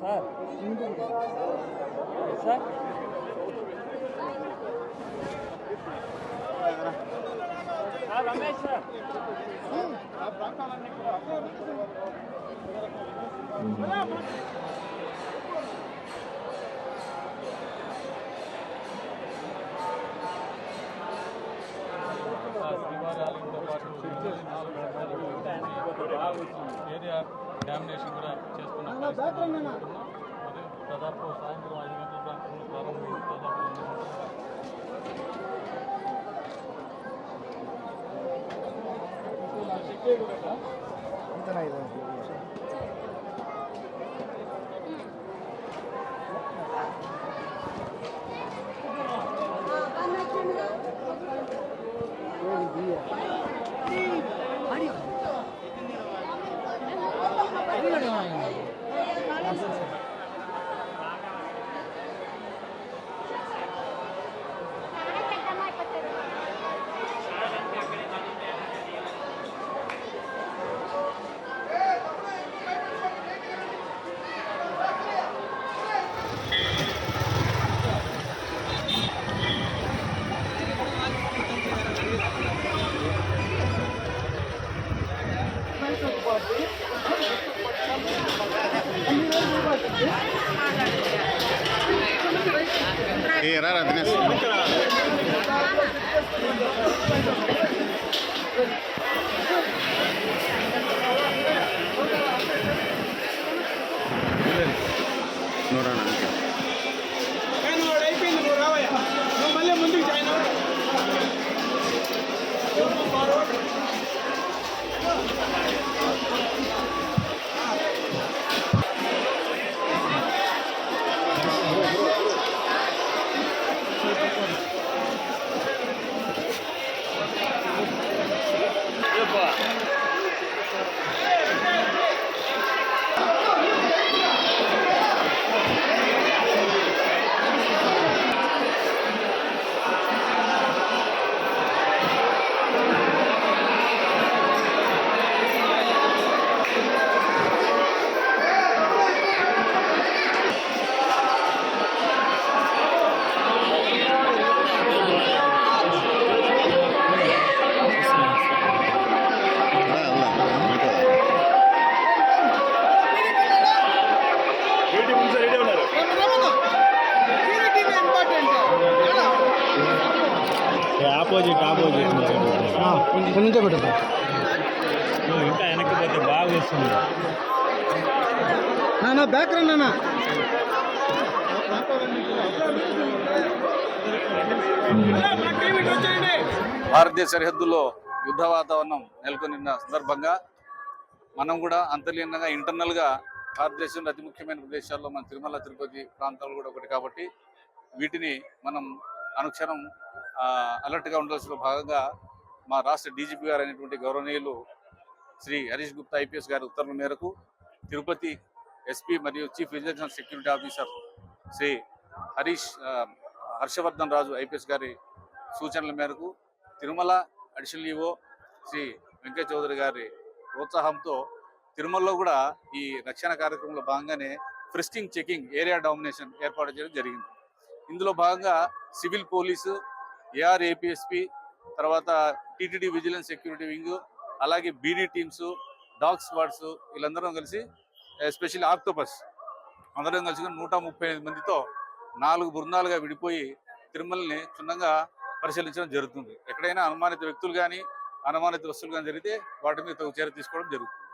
Sağ. Sağ. Sağ Ramesh sir. आप रंग का नाम निकला ఏరియా డామినేషన్ కూడా చేసుకున్న పరిస్థితి మనం చూస్తున్నాం. మరి దాదాపు సాయంత్రం ఐదు గంటల ప్రాంతంలో ప్రారంభమైంది దాదాపు రెండు ఏ రారా దినేష్ నువ్వు రానా కానీ వాడు అయిపోయింది నువ్వు రావయ్యా నువ్వు మళ్ళీ ముందుకు జాయిన్ అవ్వు. Opposite opposite. కొంచెం పెట్టదు ఇంకా వెనక్కి పోతే బాగా వస్తుంది నాన్న బ్యాక్ రండి వచ్చేయండి. భారతదేశ సరిహద్దుల్లో యుద్ధ వాతావరణం నెలకొనిన సందర్భంగా మనం కూడా అంతర్లీనంగా ఇంటర్నల్గా భారతదేశంలో అతి ముఖ్యమైన ప్రదేశాల్లో మన తిరుమల తిరుపతి ప్రాంతాలు కూడా ఒకటి కాబట్టి వీటిని మనం అనుక్షణం అలర్ట్గా ఉండాల్సిన భాగంగా మా రాష్ట్ర డీజీపీ గారు అయినటువంటి గౌరవనీయులు శ్రీ హరీష్ గుప్తా ఐపీఎస్ గారి ఉత్తర్వుల మేరకు తిరుపతి ఎస్పీ మరియు chief vigilance security officer Shri Harish Harshavardhan Raju IPS గారి సూచనల మేరకు తిరుమల అడిషనల్ ఈవో శ్రీ వెంకయ్య చౌదరి గారి ప్రోత్సాహంతో తిరుమలలో కూడా ఈ రక్షణ కార్యక్రమంలో భాగంగానే ఫ్రిస్టింగ్ చెకింగ్ ఏరియా డామినేషన్ ఏర్పాటు చేయడం జరిగింది. ఇందులో భాగంగా సివిల్ పోలీసు ఏఆర్ ఏపీఎస్పి తర్వాత టీటీడీ విజిలెన్స్ సెక్యూరిటీ వింగ్ అలాగే బీడీ టీమ్స్ డాగ్ స్క్వాడ్స్ వీళ్ళందరం కలిసి ఎస్పెషల్లీ ఆక్టోపస్ అందరం కలిసి నూట ముప్పై ఐదు మందితో నాలుగు బృందాలుగా విడిపోయి తిరుమలని క్షుణ్ణంగా పరిశీలించడం జరుగుతుంది. ఎక్కడైనా అనుమానిత వ్యక్తులు కానీ అనుమానిత వస్తువులు కానీ జరిగితే వాటి మీద చర్య తీసుకోవడం జరుగుతుంది.